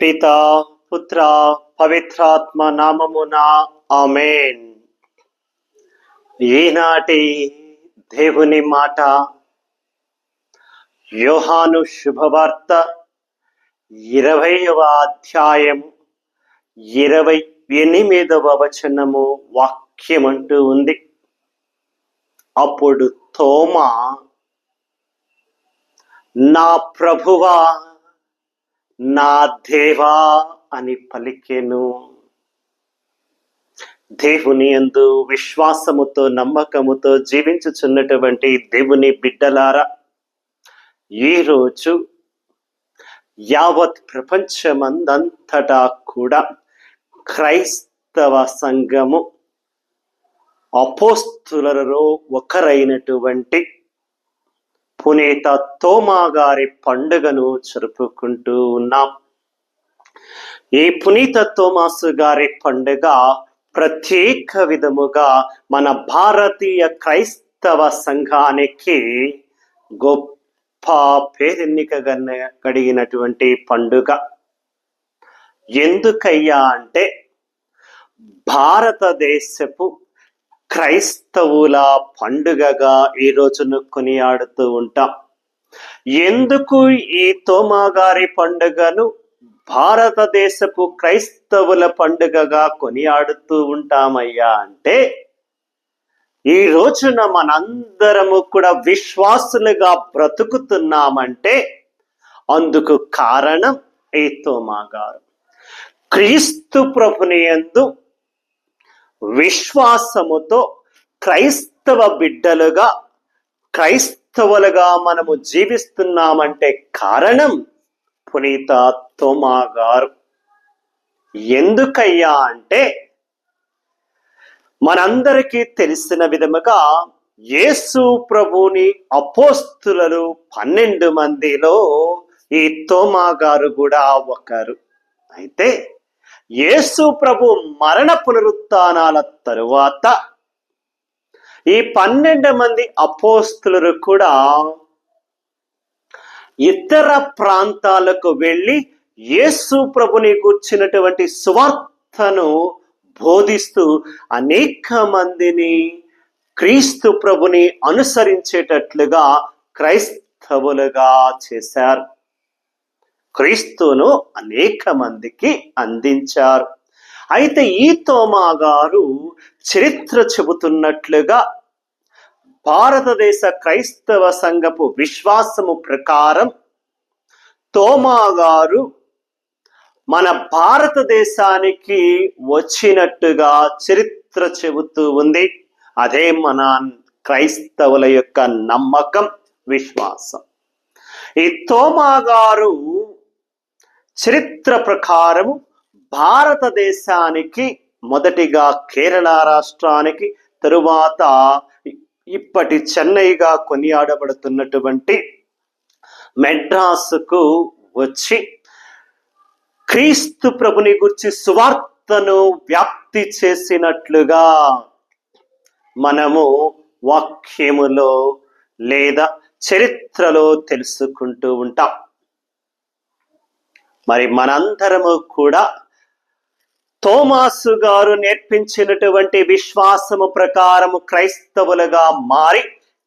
పిత పుత్ర పవిత్రాత్మ నామమున ఆమెన్. ఈనాటి దేవుని మాట యోహాను శుభవార్త ఇరవైవ అధ్యాయం ఇరవై ఎనిమిదవ వచనము వాక్యం అంటూ ఉంది. అప్పుడు తోమా నా ప్రభువా నా దేవా అని పలికెను. దేవుని యందు విశ్వాసముతో నమ్మకముతో జీవించుచున్నటువంటి దేవుని బిడ్డలారా ఈరోజు యావత్ ప్రపంచమందంతటా కూడా క్రైస్తవ సంఘము అపోస్తులలో ఒకరైనటువంటి పునీత తోమా గారి పండుగను జరుపుకుంటూ ఉన్నాం. ఈ పునీత తోమాసు గారి పండుగ ప్రత్యేక విధముగా మన భారతీయ క్రైస్తవ సంఘానికి గొప్ప పేరెన్నిక కలిగినటువంటి పండుగ. ఎందుకయ్యా అంటే భారతదేశపు క్రైస్తవుల పండుగగా ఈ రోజును కొనియాడుతూ ఉంటాం. ఎందుకు ఈ తోమాగారి పండుగను భారతదేశపు క్రైస్తవుల పండుగగా కొనియాడుతూ ఉంటామయ్యా అంటే ఈ రోజున మనందరము కూడా విశ్వాసులుగా బ్రతుకుతున్నామంటే అందుకు కారణం ఈ తోమాగారు క్రీస్తు ప్రభుని యందు విశ్వాసముతో క్రైస్తవ బిడ్డలుగా క్రైస్తవులుగా మనము జీవిస్తున్నామంటే కారణం పునీత తోమా గారు ఎందుకయ్యా అంటే మనందరికీ తెలిసిన విధముగా యేసు ప్రభుని అపోస్తులలో పన్నెండు మందిలో ఈ తోమా గారు కూడా ఒకరు. అయితే యేసు ప్రభు మరణ పునరుత్నాల తరువాత ఈ పన్నెండు మంది అపోస్తులు కూడా ఇతర ప్రాంతాలకు వెళ్ళి యేసు ప్రభుని కూర్చున్నటువంటి సువార్తను బోధిస్తూ అనేక మందిని క్రీస్తు ప్రభుని అనుసరించేటట్లుగా క్రైస్తవులుగా చేశారు. క్రీస్తును అనేక మందికి అందించారు. అయితే ఈ తోమా గారు చరిత్ర చెబుతున్నట్లుగా భారతదేశ క్రైస్తవ సంఘపు విశ్వాసము ప్రకారం తోమా గారు మన భారతదేశానికి వచ్చినట్టుగా చరిత్ర చెబుతూ ఉంది. అదే మన క్రైస్తవుల యొక్క నమ్మకం విశ్వాసం. ఈ తోమా గారు చరిత్ర ప్రకారం భారతదేశానికి మొదటిగా కేరళ రాష్ట్రానికి తరువాత ఇప్పటి చెన్నైగా కొనియాడబడుతున్నటువంటి మెడ్రాసుకు వచ్చి క్రీస్తు ప్రభుని గురించి సువార్తను వ్యాప్తి చేసినట్లుగా మనము వాక్యములో లేదా చరిత్రలో తెలుసుకుంటూ ఉంటాం. మరి మనందరము కూడా తోమాసు గారు నేర్పించినటువంటి విశ్వాసము ప్రకారము క్రైస్తవులుగా మారి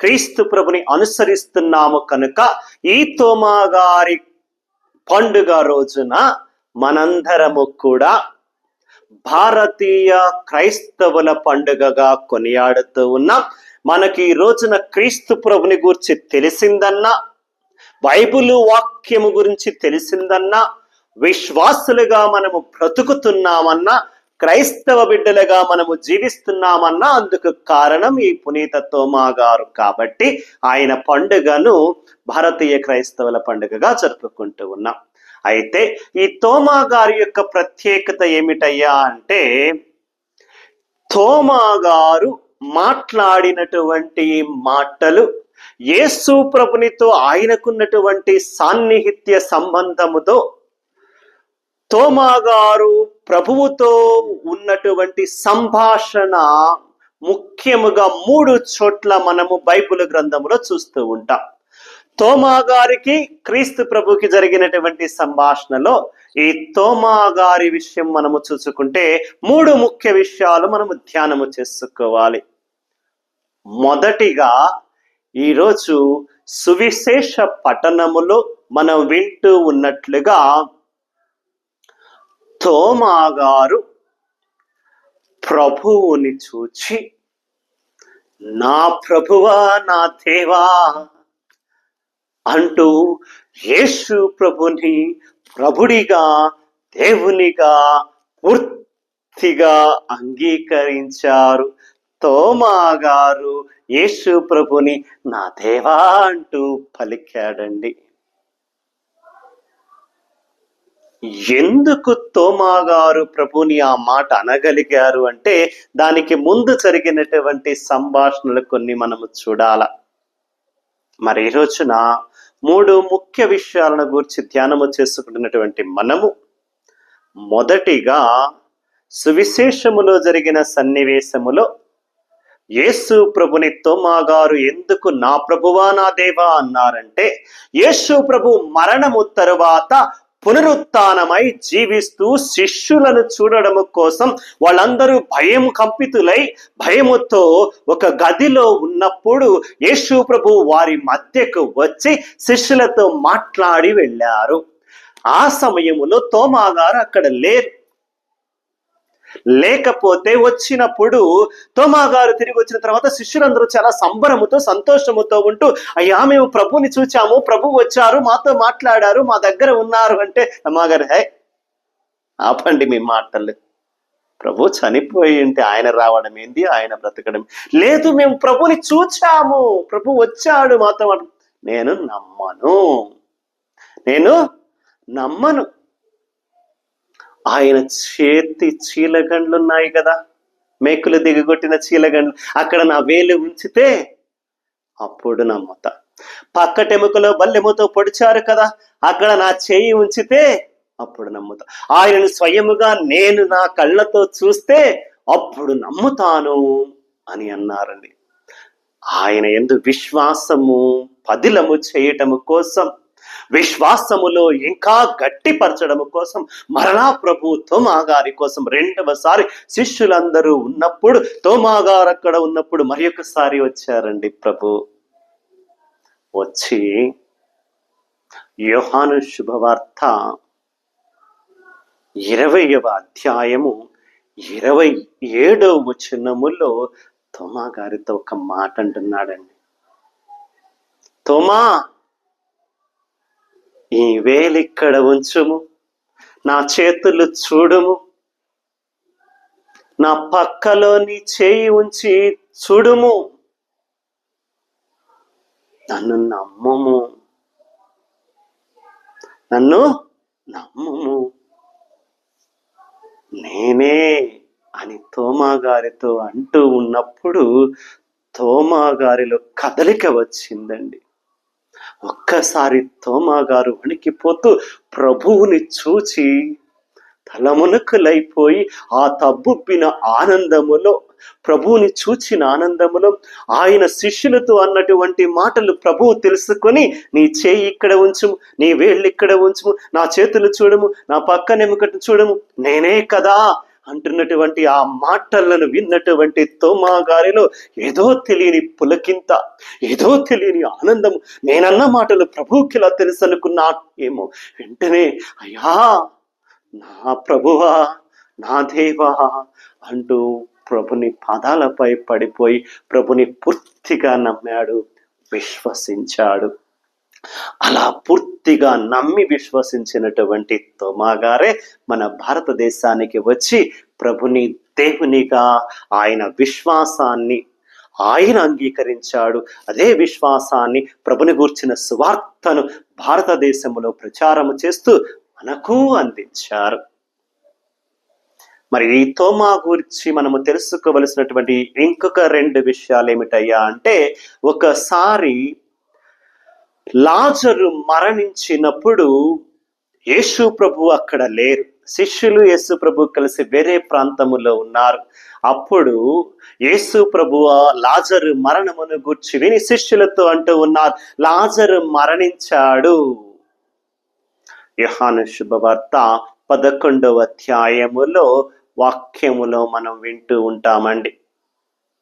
క్రీస్తు ప్రభుని అనుసరిస్తున్నాము కనుక ఈ తోమా గారి పండుగ రోజున మనందరము కూడా భారతీయ క్రైస్తవుల పండుగగా కొనియాడుతూ ఉన్నాం. మనకి ఈ రోజున క్రీస్తు ప్రభుని గురించి తెలిసిందన్నా బైబిల్ వాక్యము గురించి తెలిసిందన్నా విశ్వాసులుగా మనము బ్రతుకుతున్నామన్నా క్రైస్తవ బిడ్డలుగా మనము జీవిస్తున్నామన్నా అందుకు కారణం ఈ పునీత తోమా గారు. కాబట్టి ఆయన పండుగను భారతీయ క్రైస్తవుల పండుగగా జరుపుకుంటూ ఉన్నాం. అయితే ఈ తోమా గారి యొక్క ప్రత్యేకత ఏమిటయ్యా అంటే తోమా గారు మాట్లాడినటువంటి మాటలు యేసు ప్రభునితో ఆయనకున్నటువంటి సాన్నిహిత్య సంబంధముతో తోమాగారు ప్రభువుతో ఉన్నటువంటి సంభాషణ ముఖ్యముగా మూడు చోట్ల మనము బైబిల్ గ్రంథములో చూస్తూ ఉంటాం. తోమా గారికి క్రీస్తు ప్రభుకి జరిగినటువంటి సంభాషణలో ఈ తోమా గారి విషయం మనము చూసుకుంటే మూడు ముఖ్య విషయాలు మనము ధ్యానము చేసుకోవాలి. మొదటిగా ఈరోజు సువిశేష పఠనములో మనం వింటూ ఉన్నట్లుగా తోమాగారు ప్రభువుని చూచి నా ప్రభువా నా దేవా అంటూ యేసు ప్రభుని ప్రభుడిగా దేవునిగా పూర్తిగా అంగీకరించారు. తోమా గారు యేసు ప్రభుని నా దేవా అంటూ పలికాడండి. ఎందుకు తోమాగారు ప్రభుని ఆ మాట అనగలిగారు అంటే దానికి ముందు జరిగినటువంటి సంభాషణలు కొన్ని మనము చూడాల. మరి ఈ రోజున మూడు ముఖ్య విషయాలను గురించి ధ్యానము చేసుకుంటున్నటువంటి మనము. మొదటిగా సువిశేషములో జరిగిన సన్నివేశములో యేసు ప్రభుని తోమా గారు ఎందుకు నా ప్రభువా నా దేవా అన్నారంటే యేసు ప్రభు మరణము తరువాత పునరుత్నమై జీవిస్తూ శిష్యులను చూడడం కోసం వాళ్ళందరూ భయం కంపితులై భయముతో ఒక గదిలో ఉన్నప్పుడు యేసు ప్రభు వారి మధ్యకు వచ్చి శిష్యులతో మాట్లాడి వెళ్ళారు. ఆ సమయంలో తోమాగారు అక్కడ లేరు. లేకపోతే వచ్చినప్పుడు తోమా గారు తిరిగి వచ్చిన తర్వాత శిష్యులందరూ చాలా సంబరముతో సంతోషముతో ఉంటూ అయ్యా మేము ప్రభుని చూచాము ప్రభు వచ్చారు మాతో మాట్లాడారు మా దగ్గర ఉన్నారు అంటే అమ్మగారు హే ఆపండి మీ మాటలు. ప్రభు చనిపోయి ఉంటే ఆయన రావడం ఏంది? ఆయన బ్రతకడం లేదు మేము ప్రభుని చూచాము ప్రభు వచ్చాడు మాతో నేను నమ్మను. నేను నమ్మను. ఆయన చేతి చీలగండ్లు ఉన్నాయి కదా. మేకులు దిగగొట్టిన చీలగండ్లు. అక్కడ నా వేలు ఉంచితే అప్పుడు నమ్ముతా పక్కటెముకలో బల్లెముతో పొడిచారు కదా. అక్కడ నా చేయి ఉంచితే అప్పుడు నమ్ముతా ఆయనను స్వయముగా నేను నా కళ్ళతో చూస్తే అప్పుడు నమ్ముతాను అని అన్నారండి. ఆయన ఎందు విశ్వాసము పదిలము చేయటము కోసం విశ్వాసములో ఇంకా గట్టిపరచడం కోసం మరలా ప్రభు తోమా గారి కోసం రెండవసారి శిష్యులందరూ ఉన్నప్పుడు తోమా గారు అక్కడ ఉన్నప్పుడు మరి ఒకసారి వచ్చారండి ప్రభు. వచ్చి యోహాను శుభవార్త ఇరవయవ అధ్యాయము ఇరవై ఏడవ వచనములో తోమా గారితో ఒక మాట అంటున్నాడండి తోమా ఈ వేలిక్కడ ఉంచుము. నా చేతులు చూడుము. నా పక్కలోని చేయి ఉంచి చూడుము. నన్ను నమ్మము. నన్ను నమ్మము. నేనే అని తోమా గారితో అంటూ ఉన్నప్పుడు తోమా గారిలో కదలిక వచ్చిందండి. ఒక్కసారి తోమా గారు వణికిపోతూ ప్రభువుని చూచి తలమునకులైపోయి ఆ తబ్బుబ్బిన ఆనందములో ప్రభువుని చూచిన ఆనందములో ఆయన శిష్యులతో అన్నటువంటి మాటలు ప్రభువు తెలుసుకొని నీ చేయి ఇక్కడ ఉంచుము నీ వేళ్ళు ఇక్కడ ఉంచుము నా చేతులు చూడము నా పక్కనెముకటి చూడము నేనే కదా అంటున్నటువంటి ఆ మాటలను విన్నటువంటి తోమా గారిలో ఏదో తెలియని పులకింత ఏదో తెలియని ఆనందం. నేనన్న మాటలు ప్రభువుకి ఇలా తెలుసు అనుకున్నా ఏమో. వెంటనే అయ్యా నా ప్రభువా నా దేవా అంటూ ప్రభుని పాదాలపై పడిపోయి ప్రభుని పూర్తిగా నమ్మాడు విశ్వసించాడు. అలా పూర్తిగా నమ్మి విశ్వసించినటువంటి తోమా గారే మన భారతదేశానికి వచ్చి ప్రభుని దేవునిగా ఆయన విశ్వాసాన్ని ఆయన అంగీకరించాడు. అదే విశ్వాసాన్ని ప్రభుని గూర్చిన సువార్తను భారతదేశంలో ప్రచారము చేస్తూ మనకు అందించారు. మరి ఈ తోమా గురించి మనము తెలుసుకోవలసినటువంటి ఇంకొక రెండు విషయాలు ఏమిటయ్యా అంటే ఒకసారి లాజరు మరణించినప్పుడు యేసు ప్రభు అక్కడ లేరు. శిష్యులు యేసు ప్రభు కలిసి వేరే ప్రాంతములో ఉన్నారు. అప్పుడు యేసు ప్రభు లాజరు మరణమును గుర్చి విని శిష్యులతో అంటూ ఉన్నారు లాజరు మరణించాడు. యుహాను శుభవార్త పదకొండవ అధ్యాయములో వాక్యములో మనం వింటూ ఉంటామండి.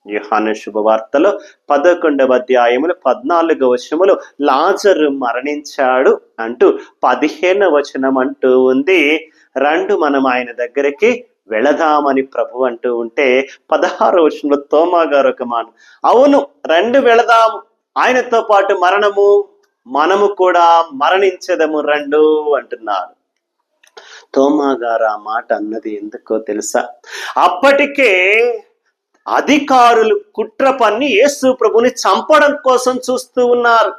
యుహాను శుభవార్తలో పదకొండవ అధ్యాయములు పద్నాలుగు వచనములు లాజరు మరణించాడు అంటూ పదిహేను వచనం అంటూ ఉంది రెండు మనం ఆయన దగ్గరికి వెళదామని ప్రభు అంటూ ఉంటే పదహారు వచనంలో తోమా గారు ఒక మాట అవును రెండు వెళదాము ఆయనతో పాటు మరణము మనము కూడా మరణించదము రెండు అంటున్నారు తోమా గారు ఆ మాట అన్నది ఎందుకో తెలుసా అప్పటికే అధికారులు కుట్ర పన్ని యేసు ప్రభుని చంపడం కోసం చూస్తూ ఉన్నారు.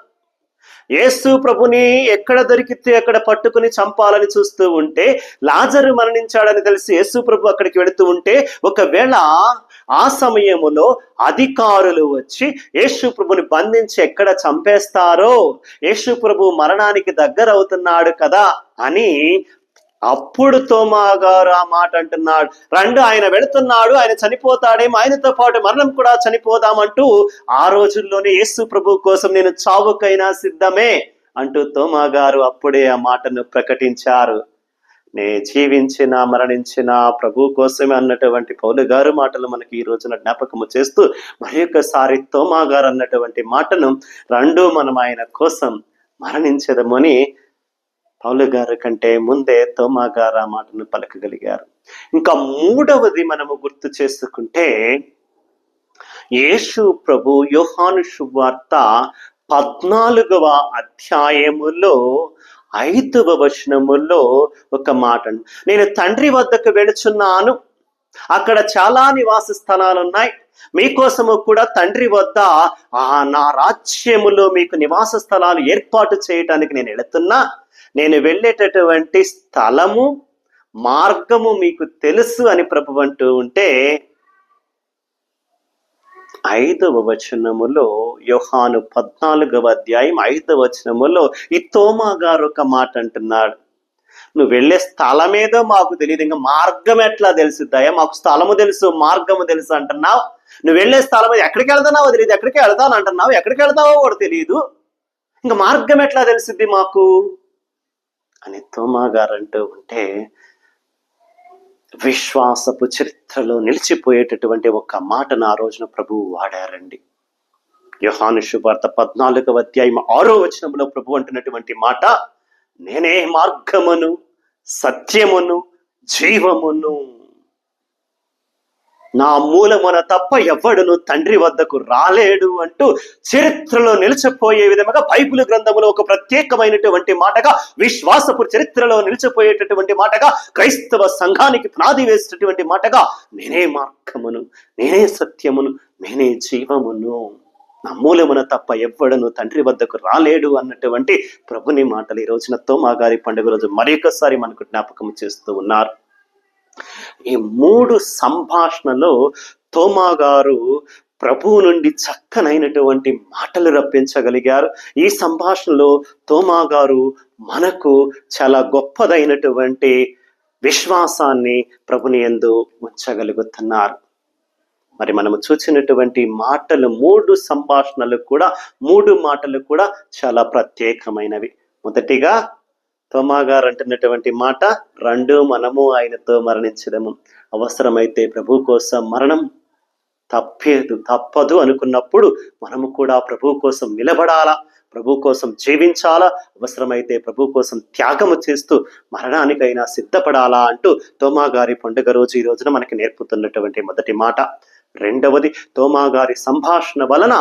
యేసు ప్రభుని ఎక్కడ దొరికితే అక్కడ పట్టుకుని చంపాలని చూస్తూ ఉంటే లాజరు మరణించాడని తెలిసి యేసు ప్రభు అక్కడికి వెళుతూ ఉంటే ఒకవేళ ఆ సమయములో అధికారులు వచ్చి యేసు ప్రభుని బంధించి ఎక్కడ చంపేస్తారో యేసు ప్రభు మరణానికి దగ్గర అవుతున్నాడు కదా అని అప్పుడు తోమా గారు ఆ మాట అంటున్నాడు. రెండు ఆయన వెళుతున్నాడు ఆయన చనిపోతాడేమో ఆయనతో పాటు మరణం కూడా చనిపోదామంటూ ఆ రోజుల్లోనే యేసు ప్రభు కోసం నేను చావుకైనా సిద్ధమే అంటూ తోమా గారు అప్పుడే ఆ మాటను ప్రకటించారు. నే జీవించిన మరణించిన ప్రభు కోసమే అన్నటువంటి పౌలు గారు మాటలు మనకి ఈ రోజున జ్ఞాపకము చేస్తూ మరి ఒక్కసారి తోమా గారు అన్నటువంటి మాటను రెండు మనం ఆయన కోసం మరణించదమని పౌలు గారు కంటే ముందే తోమా గారు ఆ మాటను పలకగలిగారు. ఇంకా మూడవది మనము గుర్తు చేసుకుంటే యేసు ప్రభు యోహాను శుభార్త పద్నాలుగవ అధ్యాయములో ఐదవ వచనములో ఒక మాట నేను తండ్రి వద్దకు వెళుచున్నాను. అక్కడ చాలా నివాస స్థలాలు ఉన్నాయి మీకోసము కూడా తండ్రి వద్ద ఆ నా రాజ్యములో మీకు నివాస స్థలాలు ఏర్పాటు చేయటానికి నేను వెళుతున్నా. నేను వెళ్ళేటటువంటి స్థలము మార్గము మీకు తెలుసు అని ప్రభు అంటూ ఉంటే ఐదవ వచనములో యోహాను పద్నాలుగవ అధ్యాయం ఐదవ వచనములో ఈ తోమా గారు ఒక మాట అంటున్నాడు. నువ్వు వెళ్ళే స్థలమేదో మాకు తెలియదు ఇంకా మార్గం ఎట్లా తెలుసుద్దాయా మాకు స్థలము తెలుసు మార్గము తెలుసు అంటున్నావు. నువ్వు వెళ్ళే స్థలం ఎక్కడికి వెళ్తున్నావో తెలియదు ఎక్కడికి వెళ్తాను అంటున్నావు ఎక్కడికి వెళ్తావో కూడా తెలియదు ఇంకా మార్గం ఎట్లా తెలిసిద్ది మాకు? అని తోమా గారు అంటూ ఉంటే విశ్వాసపు చరిత్రలో నిలిచిపోయేటటువంటి ఒక మాటను ఆ రోజున ప్రభువు వాడారండి. యోహాను శుభార్త పద్నాలుగవ అధ్యాయం ఆరో వచనంలో ప్రభు అంటున్నటువంటి మాట నేనే మార్గమును సత్యమును జీవమును నా మూలమున తప్ప ఎవ్వడును తండ్రి వద్దకు రాలేడు అంటూ చరిత్రలో నిలిచిపోయే విధముగా బైబిల్ గ్రంథములో ఒక ప్రత్యేకమైనటువంటి మాటగా విశ్వాసపు చరిత్రలో నిలిచిపోయేటటువంటి మాటగా క్రైస్తవ సంఘానికి పునాది వేసేటటువంటి మాటగా నేనే మార్గమును నేనే సత్యమును నేనే జీవమును. నా మూలమున తప్ప ఎవ్వడను తండ్రి వద్దకు రాలేడు అన్నటువంటి ప్రభుని మాటలు ఈ రోజున తోమాగారి పండుగ రోజు మరొకసారి మనకు జ్ఞాపకం చేస్తూ ఉన్నారు. ఈ మూడు సంభాషణలో తోమా గారు ప్రభువు నుండి చక్కనైనటువంటి మాటలు రప్పించగలిగారు. ఈ సంభాషణలో తోమా గారు మనకు చాలా గొప్పదైనటువంటి విశ్వాసాన్ని ప్రభుని ఎందు ఉంచగలుగుతున్నారు. మరి మనము చూసినటువంటి మాటలు మూడు సంభాషణలు కూడా మూడు మాటలు కూడా చాలా ప్రత్యేకమైనవి. మొదటిగా తోమా గారు అంటున్నటువంటి మాట రెండు మనము ఆయనతో మరణించడము అవసరమైతే ప్రభు కోసం మరణం తప్పేదు తప్పదు అనుకున్నప్పుడు మనము కూడా ప్రభు కోసం నిలబడాలా? ప్రభు కోసం జీవించాలా? అవసరమైతే ప్రభు కోసం త్యాగము చేస్తూ మరణానికైనా సిద్ధపడాలా అంటూ తోమా గారి పండుగ రోజు ఈ రోజున మనకి నేర్పుతున్నటువంటి మొదటి మాట. రెండవది తోమా గారి సంభాషణ వలన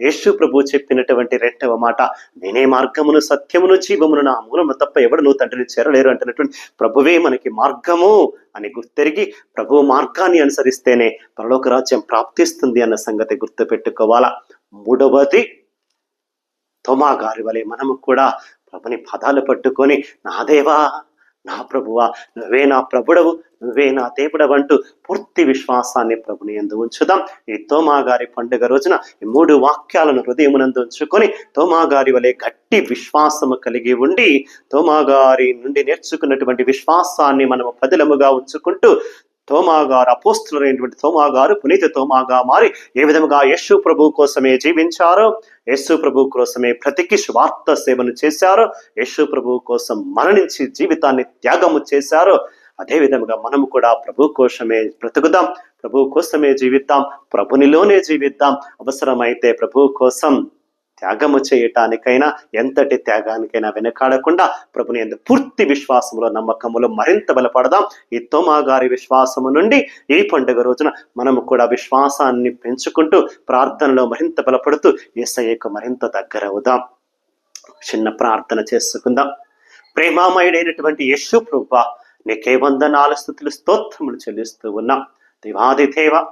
యేసు ప్రభు చెప్పినటువంటి రెండవ మాట నేనే మార్గమును సత్యమును జీవమును నా మూలము తప్ప ఎవడు తండ్రిని చేరలేరు అంటున్నటువంటి ప్రభువే మనకి మార్గము అని గుర్తెరిగి ప్రభు మార్గాన్ని అనుసరిస్తేనే పరలోక రాజ్యం ప్రాప్తిస్తుంది అన్న సంగతి గుర్తుపెట్టుకోవాలా. మూడవది తోమాగారి వలె మనము కూడా ప్రభుని పదాలు పట్టుకొని నా దేవా నా ప్రభువా నువ్వే నా ప్రభుడవు నువ్వే నా దేవుడవు అంటూ పూర్తి విశ్వాసాన్ని ప్రభుని ఎందు ఉంచుదాం. ఈ తోమా గారి పండుగ రోజున ఈ మూడు వాక్యాలను హృదయమునందు ఉంచుకొని తోమాగారి వలె గట్టి విశ్వాసము కలిగి ఉండి తోమాగారి నుండి నేర్చుకున్నటువంటి విశ్వాసాన్ని మనము పదిలముగా ఉంచుకుంటూ తోమా గారు అపోస్తులైనటువంటి తోమా గారు పునీత తోమాగా మారి ఏ విధముగా యశు ప్రభు కోసమే జీవించారో యశు ప్రభు కోసమే ప్రతికి స్వార్థ సేవను చేశారో యశు ప్రభు కోసం మరణించి జీవితాన్ని త్యాగము చేశారో అదే విధముగా మనము కూడా ప్రభు కోసమే బ్రతుకుదాం ప్రభు కోసమే జీవిద్దాం ప్రభునిలోనే జీవిద్దాం అవసరమైతే ప్రభు కోసం త్యాగము చేయటానికైనా ఎంతటి త్యాగానికైనా వెనకాడకుండా ప్రభుని ఎందు పూర్తి విశ్వాసములో నమ్మకములో మరింత బలపడదాం. ఈ తోమా గారి విశ్వాసము నుండి ఈ పండుగ రోజున మనము కూడా విశ్వాసాన్ని పెంచుకుంటూ ప్రార్థనలో మరింత బలపడుతూ ఏసయ్యకు మరింత దగ్గర అవుదాం. చిన్న ప్రార్థన చేసుకుందాం. ప్రేమామయుడైనటువంటి యశు ప్రభా నీకే వందనాలు స్థుతులు స్తోత్రములు చెల్లిస్తూ ఉన్నాం. దేవాది దేవ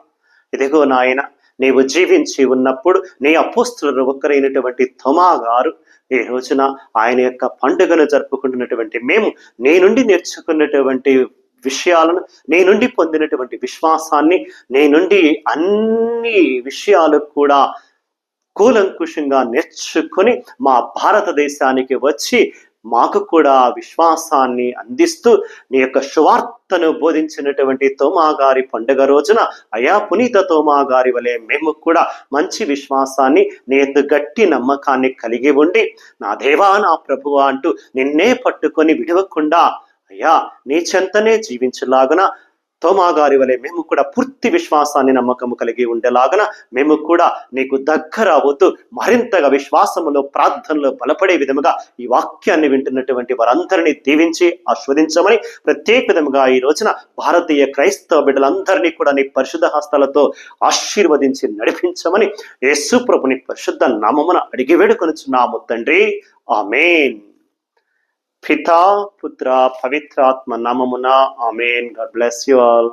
ఇదిగో నాయన నీవు జీవించి ఉన్నప్పుడు నీ అపోస్తులను ఒక్కరైనటువంటి తొమా గారు ఈ రోజున ఆయన యొక్క పండుగను జరుపుకుంటున్నటువంటి మేము నీ నుండి నేర్చుకున్నటువంటి విషయాలను నీ నుండి పొందినటువంటి విశ్వాసాన్ని నీ నుండి అన్ని విషయాలు కూడా కూలంకుషంగా నేర్చుకొని మా భారతదేశానికి వచ్చి మాకు కూడా విశ్వాసాన్ని అందిస్తూ నీ యొక్క సువార్తను బోధించినటువంటి తోమా గారి పండుగ రోజున అయా పునీత తోమా గారి వలె మేము కూడా మంచి విశ్వాసాన్ని నీ ఎందు గట్టి నమ్మకాన్ని కలిగి ఉండి నా దేవా నా ప్రభువా అంటూ నిన్నే పట్టుకొని విడవకుండా అయ్యా నీ చెంతనే జీవించలాగున తోమా గారి వలె మేము కూడా పూర్తి విశ్వాసాన్ని నమ్మకము కలిగి ఉండేలాగన మేము కూడా నీకు దగ్గర అవుతూ మరింతగా విశ్వాసములో ప్రార్థనలో బలపడే విధముగా ఈ వాక్యాన్ని వింటున్నటువంటి వారందరినీ దీవించి ఆస్వాదించమని ప్రత్యేక విధముగా ఈ రోజున భారతీయ క్రైస్తవ బిడ్డలందరినీ కూడా నీ పరిశుద్ధ హస్తాలతో ఆశీర్వదించి నడిపించమని యేసుప్రభుని పరిశుద్ధ నామమున అడిగి వేడుకొనుచున్నాము తండ్రి. ఆమెన్. పితా పుత్ర పవిత్రాత్మ నామమున amen God bless you all